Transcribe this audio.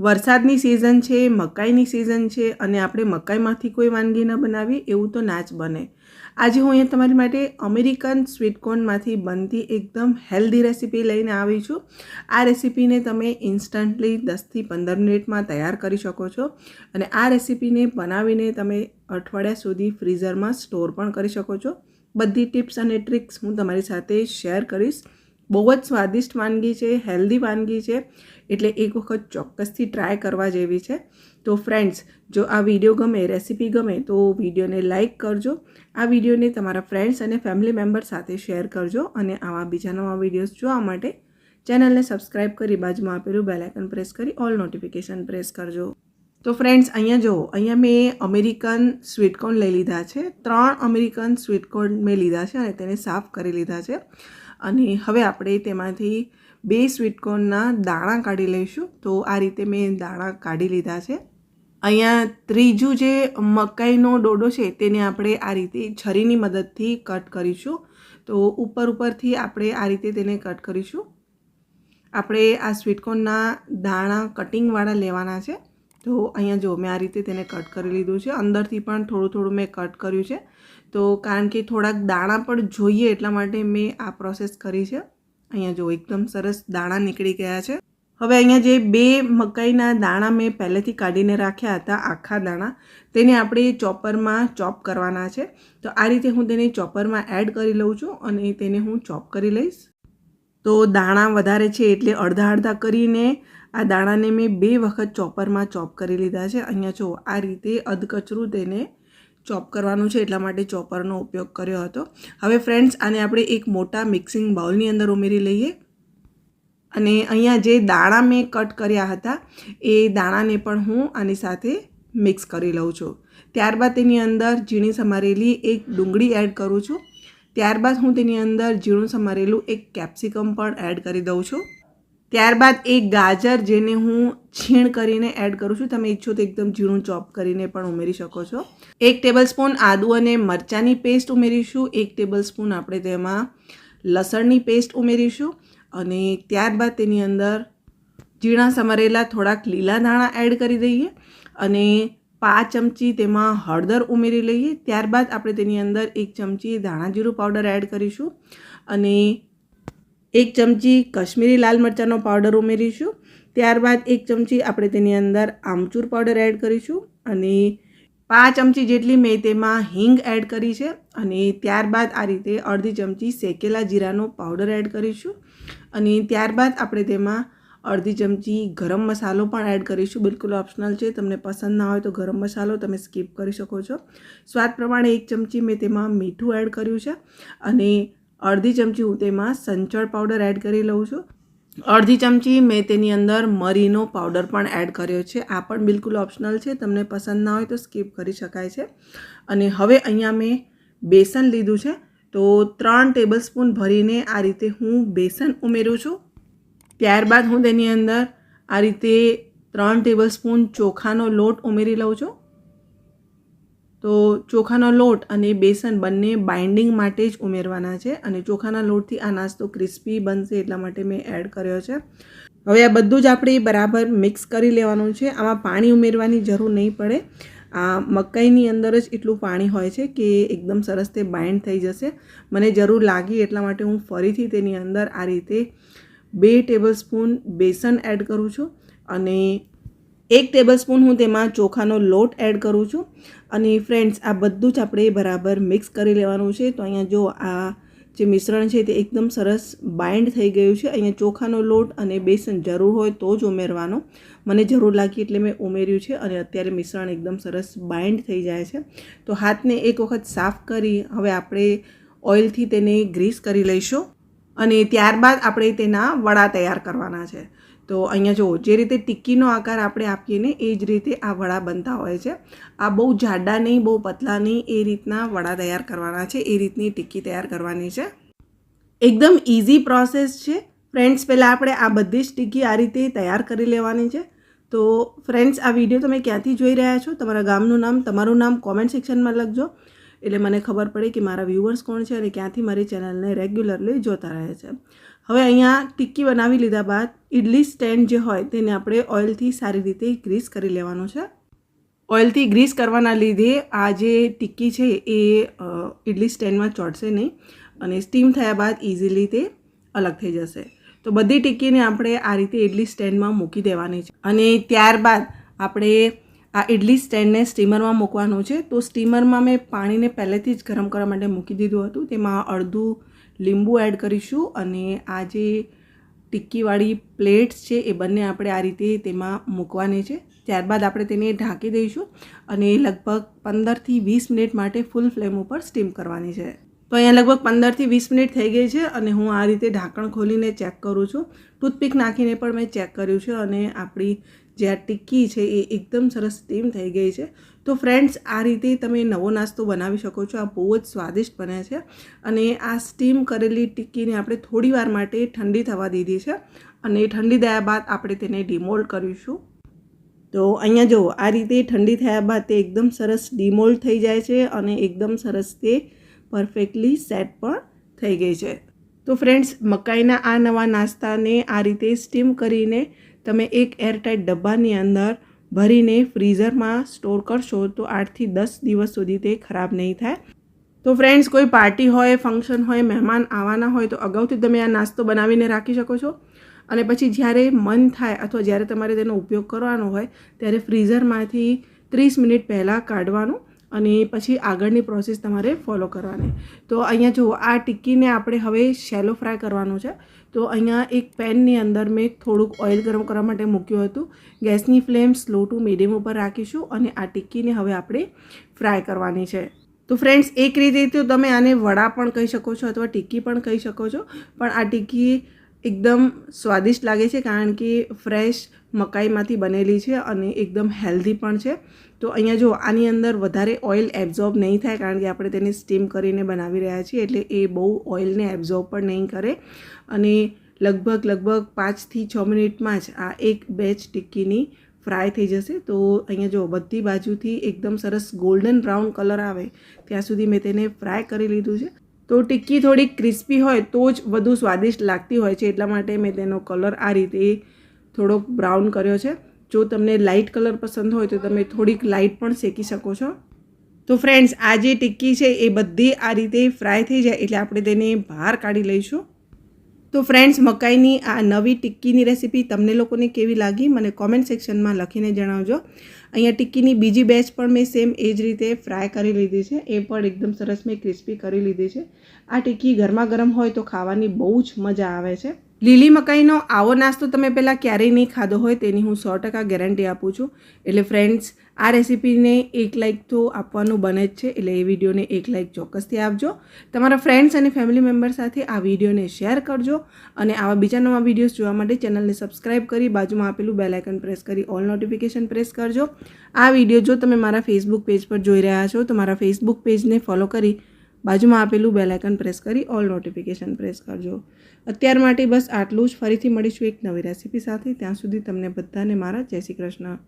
વરસાદની સિઝન છે, મકાઈની સિઝન છે અને આપણે મકાઈમાંથી કોઈ વાનગી ન બનાવીએ એવું તો ના જ બને. આજે હું અહીંયા તમારી માટે અમેરિકન સ્વીટકોર્નમાંથી બનતી એકદમ હેલ્ધી રેસીપી લઈને આવી છું. આ રેસીપીને તમે ઇન્સ્ટન્ટલી દસથી પંદર મિનિટમાં તૈયાર કરી શકો છો અને આ રેસીપીને બનાવીને તમે અઠવાડિયા સુધી ફ્રીઝરમાં સ્ટોર પણ કરી શકો છો. બધી ટિપ્સ અને ટ્રિક્સ હું તમારી સાથે શેર કરીશ. બહુ જ સ્વાદિષ્ટ વાનગી છે હેલ્ધી વાનગી છે. એટલે એક વખત ચોક્કસથી ટ્રાય કરવા જેવી છે. તો ફ્રેન્ડ્સ જો આ વીડિયો ગમે રેસીપી ગમે, તો વિડીયોને લાઇક કરજો. આ વિડીયોને તમારા ફ્રેન્ડ્સ અને ફેમિલી મેમ્બર સાથે શેર કરજો અને આવા બીજા નવા વિડીયોઝ જોવા માટે ચેનલને સબસ્ક્રાઇબ કરી બાજુમાં આપેલું બેલાઇકન પ્રેસ કરી ઓલ નોટિફિકેશન પ્રેસ કરજો. તો ફ્રેન્ડ્સ અહીંયા જુઓ, અહીંયા મેં અમેરિકન સ્વીટકોર્ન લઈ લીધા છે. ત્રણ અમેરિકન સ્વીટકોર્ન મેં લીધા છે અને તેને સાફ કરી લીધા છે. અને હવે આપણે તેમાંથી બે સ્વીટકોર્નના દાણા કાઢી લઈશું. તો આ રીતે મેં દાણા કાઢી લીધા છે. અહીંયા ત્રીજું જે મકાઈનો ડોડો છે તેને આપણે આ રીતે છરીની મદદથી કટ કરીશું. તો ઉપર ઉપરથી આપણે આ રીતે તેને કટ કરીશું. આપણે આ સ્વીટકોર્નના દાણા કટિંગવાળા લેવાના છે. તો અહીંયા જો મેં આ રીતે તેને કટ કરી લીધું છે. અંદરથી પણ થોડું થોડું મેં કટ કર્યું છે. તો કારણ કે થોડાક દાણા પણ જોઈએ એટલા માટે મેં આ પ્રોસેસ કરી છે. અહીંયા જો એકદમ સરસ દાણા નીકળી ગયા છે. હવે અહીંયા જે બે મકાઈના દાણા મેં પહેલેથી કાઢીને રાખ્યા હતા, આખા દાણા, તેને આપણે ચોપરમાં ચોપ કરવાના છે. તો આ રીતે હું તેને ચોપરમાં એડ કરી લઉં છું અને તેને હું ચોપ કરી લઈશ. તો દાણા વધારે છે એટલે અડધા અડધા કરીને આ દાણાને મેં બે વખત ચોપરમાં ચોપ કરી લીધા છે. અહીંયા જો આ રીતે અધકચરું તેને ચોપ કરવાનું છે એટલા માટે ચોપરનો ઉપયોગ કર્યો હતો. હવે ફ્રેન્ડ્સ આને આપણે એક મોટા મિક્સિંગ બાઉલની અંદર ઉમેરી લઈએ. અને અહીંયા જે દાણા મેં કટ કર્યા હતા, એ દાણાને પણ હું આની સાથે મિક્સ કરી લઉં છું. ત્યારબાદ તેની અંદર ઝીણી સમારેલી એક ડુંગળી એડ કરું છું. ત્યારબાદ હું તેની અંદર ઝીણું સમારેલું એક કેપ્સિકમ પણ એડ કરી દઉં છું. ત્યારબાદ એક ગાજર જેને હું છીણ કરીને એડ કરું છું, તમે ઈચ્છો તો એકદમ ઝીણું ચોપ કરીને પણ ઉમેરી શકો છો. એક ટેબલ સ્પૂન આદુ અને મરચાંની પેસ્ટ ઉમેરીશું, એક ટેબલ સ્પૂન આપણે તેમાં લસણની પેસ્ટ ઉમેરીશું અને ત્યારબાદ તેની અંદર ઝીણા સમારેલા થોડાક લીલા દાણા એડ કરી દઈએ અને પાંચ ચમચી તેમાં હળદર ઉમેરી લઈએ. ત્યારબાદ આપણે તેની અંદર એક ચમચી ધાણા જીરું પાવડર એડ કરીશું અને એક ચમચી કશ્મીરી લાલ મરચાંનો પાવડર ઉમેરીશું. ત્યારબાદ એક ચમચી આપણે તેની અંદર આમચૂર પાવડર એડ કરીશું અને પાંચ ચમચી જેટલી મેં તેમાં હિંગ એડ કરી છે અને ત્યારબાદ આ રીતે અડધી ચમચી શેકેલા જીરાનો પાવડર એડ કરીશું. અને ત્યારબાદ આપણે તેમાં અડધી ચમચી ગરમ મસાલો પણ એડ કરીશું. બિલકુલ ઓપ્શનલ છે. તમને પસંદ ના હોય તો ગરમ મસાલો તમે સ્કીપ કરી શકો છો. સ્વાદ પ્રમાણે એક ચમચી મેં તેમાં મીઠું એડ કર્યું છે. અને અડધી ચમચી હું તેમાં સંચળ પાવડર એડ કરી લઉં છું. અડધી ચમચી મેં તેની અંદર મરીનો પાવડર પણ એડ કર્યો છે. આ પણ બિલકુલ ઓપ્શનલ છે. તમને પસંદ ના હોય તો સ્કીપ કરી શકાય છે. અને હવે અહીંયા મેં બેસન લીધું છે. તો ત્રણ ટેબલ સ્પૂન ભરીને આ રીતે હું બેસન ઉમેરું છું. ત્યારબાદ હું તેની અંદર આ રીતે ત્રણ ટેબલ સ્પૂન ચોખાનો લોટ ઉમેરી લઉં છું. તો ચોખાનો લોટ અને બેસન બંને બાઇન્ડિંગ માટે જ ઉમેરવાના છે અને ચોખાના લોટથી આ નાસ્તો ક્રિસ્પી બનશે એટલા માટે મેં એડ કર્યો છે. હવે આ બધું જ આપણે બરાબર મિક્સ કરી લેવાનું છે. આમાં પાણી ઉમેરવાની જરૂર નહીં પડે. આ મકાઈની અંદર જ એટલું પાણી હોય છે કે એકદમ સરસ તે બાઇન્ડ થઈ જશે. મને જરૂર લાગી એટલા માટે હું ફરીથી તેની અંદર આ રીતે બે ટેબલ સ્પૂન બેસન એડ કરું છું અને એક ટેબલ સ્પૂન હું તેમાં ચોખાનો લોટ એડ કરું છું. અને ફ્રેન્ડ્સ આ બધું જ આપણે બરાબર મિક્સ કરી લેવાનું છે. તો અહીંયા જો આ જે મિશ્રણ છે તે એકદમ સરસ બાઇન્ડ થઈ ગયું છે. અહીંયા ચોખાનો લોટ અને બેસન જરૂર હોય તો જ ઉમેરવાનો. મને જરૂર લાગી એટલે મેં ઉમેર્યું છે અને અત્યારે મિશ્રણ એકદમ સરસ બાઇન્ડ થઈ જાય છે. તો હાથને એક વખત સાફ કરી હવે આપણે ઓઇલથી તેને ગ્રીસ કરી લઈશું. અને ત્યારબાદ આપણે તેના વડા તૈયાર કરવાના છે. તો અહીંયા જુઓ, જે રીતે ટિક્કીનો આકાર આપણે આપીએ ને, એ જ રીતે આ વડા બનતા હોય છે. આ બહુ જાડા નહીં, બહુ પતલા નહીં, એ રીતના વડા તૈયાર કરવાના છે, એ રીતની ટિક્કી તૈયાર કરવાની છે. એકદમ ઇઝી પ્રોસેસ છે. ફ્રેન્ડ્સ, પહેલાં આપણે આ બધી જ ટિક્કી આ રીતે તૈયાર કરી લેવાની છે. તો ફ્રેન્ડ્સ, આ વીડિયો તમે ક્યાંથી જોઈ રહ્યા છો? તમારા ગામનું નામ, તમારું નામ કોમેન્ટ સેક્શનમાં લખજો. એટલે મને ખબર પડે કે મારા વ્યૂવર્સ કોણ છે અને ક્યાંથી મારી ચેનલને રેગ્યુલરલી જોતા રહે છે. હવે અહીંયા ટિક્કી બનાવી લીધા બાદ ઇડલી સ્ટેન્ડ જે હોય તેને આપણે ઓઇલથી સારી રીતે ગ્રીસ કરી લેવાનું છે. ઓઇલથી ગ્રીસ કરવાના લીધે આ જે ટિક્કી છે એ ઇડલી સ્ટેન્ડમાં ચોટશે નહીં અને સ્ટીમ થયા બાદ ઇઝીલી તે અલગ થઈ જશે. તો બધી ટિક્કીને આપણે આ રીતે ઇડલી સ્ટેન્ડમાં મૂકી દેવાની છે. અને ત્યારબાદ આપણે આ ઇડલી સ્ટેન્ડને સ્ટીમરમાં મૂકવાનું છે. તો સ્ટીમરમાં મેં પાણીને પહેલેથી જ ગરમ કરવા માટે મૂકી દીધું હતું. તેમાં અડધું લીંબુ એડ કરીશું અને આ જે ટિક્કીવાળી પ્લેટ્સ છે, એ બંને આપણે આ રીતે તેમાં મૂકવાની છે. ત્યારબાદ આપણે તેને ઢાંકી દઈશું અને લગભગ પંદરથી વીસ મિનિટ માટે ફૂલ ફ્લેમ ઉપર સ્ટીમ કરવાની છે. તો અહીંયા લગભગ પંદરથી વીસ મિનિટ થઈ ગઈ છે અને હું આ રીતે ઢાંકણ ખોલીને ચેક કરું છું. ટૂથપીક નાખીને પણ મેં ચેક કર્યું છે અને આપણી જે આ ટિક્કી છે, એ એકદમ સરસ સ્ટીમ થઈ ગઈ છે. તો ફ્રેન્ડ્સ આ રીતે તમે નવો નાસ્તો બનાવી શકો છો. આ બહુ જ સ્વાદિષ્ટ બને છે. અને આ સ્ટીમ કરેલી ટિક્કીને આપણે થોડી વાર માટે ઠંડી થવા દીધી છે. અને ઠંડી થયા બાદ આપણે તેને ડિમોલ્ડ કરીશું. તો અહીંયા જુઓ, આ રીતે ઠંડી થયા બાદ તે એકદમ સરસ ડિમોલ્ડ થઈ જાય છે અને એકદમ સરસ તે પરફેક્ટલી સેટ પણ થઈ ગઈ છે. તો ફ્રેન્ડ્સ મકાઈના આ નવા નાસ્તાને આ રીતે સ્ટીમ કરીને તમે એક એરટાઇટ ડબ્બાની અંદર ભરીને ફ્રીઝરમાં સ્ટોર કરશો તો આઠથી દસ દિવસ સુધી તે ખરાબ નહીં થાય. તો ફ્રેન્ડ્સ કોઈ પાર્ટી હોય ફંક્શન હોય, મહેમાન આવવાના હોય તો અગાઉથી તમે આ નાસ્તો બનાવીને રાખી શકો છો. અને પછી જ્યારે મન થાય અથવા જ્યારે તમારે તેનો ઉપયોગ કરવાનો હોય, ત્યારે ફ્રીઝરમાંથી ત્રીસ મિનિટ પહેલાં કાઢવાનું અને પછી આગળની પ્રોસેસ તમારે ફોલો કરવાની. તો અહીંયા જુઓ, આ ટિક્કીને આપણે હવે શેલો ફ્રાય કરવાનું છે. તો અહીંયા એક પેનની અંદર મેં થોડુંક ઓઇલ ગરમ કરવા માટે મૂક્યું હતું. ગેસની ફ્લેમ સ્લો ટુ મીડિયમ ઉપર રાખીશું અને આ ટિક્કીને હવે આપણે ફ્રાય કરવાની છે. તો ફ્રેન્ડ્સ એક રીતે તો તમે આને વડા પણ કહી શકો છો અથવા ટિક્કી પણ કહી શકો છો. પણ આ ટિક્કી એકદમ સ્વાદિષ્ટ લાગે છે કારણ કે ફ્રેશ મકાઈમાંથી બનેલી છે અને એકદમ હેલ્ધી પણ છે. તો અહીંયા જો આની અંદર વધારે ઓઇલ એબ્ઝોર્બ નહીં થાય કારણ કે આપણે તેને સ્ટીમ કરીને બનાવી રહ્યા છીએ એટલે એ બહુ ઓઇલને એબ્ઝોર્બ પણ નહીં કરે. અને લગભગ લગભગ પાંચથી છ મિનિટમાં જ આ એક બેચ ટિક્કીની ફ્રાય થઈ જશે. તો અહીંયા જો બધી બાજુથી એકદમ સરસ ગોલ્ડન બ્રાઉન કલર આવે, ત્યાં સુધી મેં તેને ફ્રાય કરી લીધું છે. તો ટિક્કી થોડી ક્રિસ્પી હોય તો જ વધુ સ્વાદિષ્ટ લાગતી હોય છે. એટલા માટે મેં તેનો કલર આ રીતે થોડોક બ્રાઉન કર્યો છે. જો તમને લાઇટ કલર પસંદ હોય તો તમે થોડીક લાઇટ પણ શેકી શકો છો. તો ફ્રેન્ડ્સ, આ જે ટિક્કી છે એ બધી આ રીતે ફ્રાય થઈ જાય એટલે આપણે તેને બહાર કાઢી લઈશું. તો ફ્રેન્ડ્સ મકાઈની આ નવી ટિક્કીની રેસીપી તમને લોકોને કેવી લાગી? મને કોમેન્ટ સેક્શનમાં લખીને જણાવજો. અહીંયા ટિક્કીની બીજી બેચ પણ મેં સેમ એ જ રીતે ફ્રાય કરી લીધી છે. એ પણ એકદમ સરસ મેં ક્રિસ્પી કરી લીધી છે. આ ટિક્કી ગરમા ગરમ હોય તો ખાવાની બહુ જ મજા આવે છે. લીલી મકાઈનો આવો નાસ્તો તમે પહેલાં ક્યારેય નહીં ખાધો હોય તેની હું સો ટકા ગેરંટી આપું છું. એટલે ફ્રેન્ડ્સ આ રેસીપીને એક લાઇક તો આપવાનું બને જ છે. એટલે એ વિડીયોને એક લાઇક ચોક્કસથી આપજો. તમારા ફ્રેન્ડ્સ અને ફેમિલી મેમ્બર સાથે આ વિડીયોને શેર કરજો અને આવા બીજા નવા વિડીયોઝ જોવા માટે ચેનલને સબસ્ક્રાઇબ કરી બાજુમાં આપેલું બેલ પ્રેસ કરી ઓલ નોટિફિકેશન પ્રેસ કરજો. આ વીડિયો જો તમે મારા ફેસબુક પેજ પર જોઈ રહ્યા છો તો મારા ફેસબુક પેજને ફોલો કરી બાજુમાં આપેલું બેલાઇકન પ્રેસ કરી ઓલ નોટિફિકેશન પ્રેસ કરજો. અત્યાર માટે બસ આટલું જ. ફરીથી મળીશું એક નવી રેસીપી સાથે. ત્યાં સુધી તમને બધાને મારા જય શ્રી કૃષ્ણ.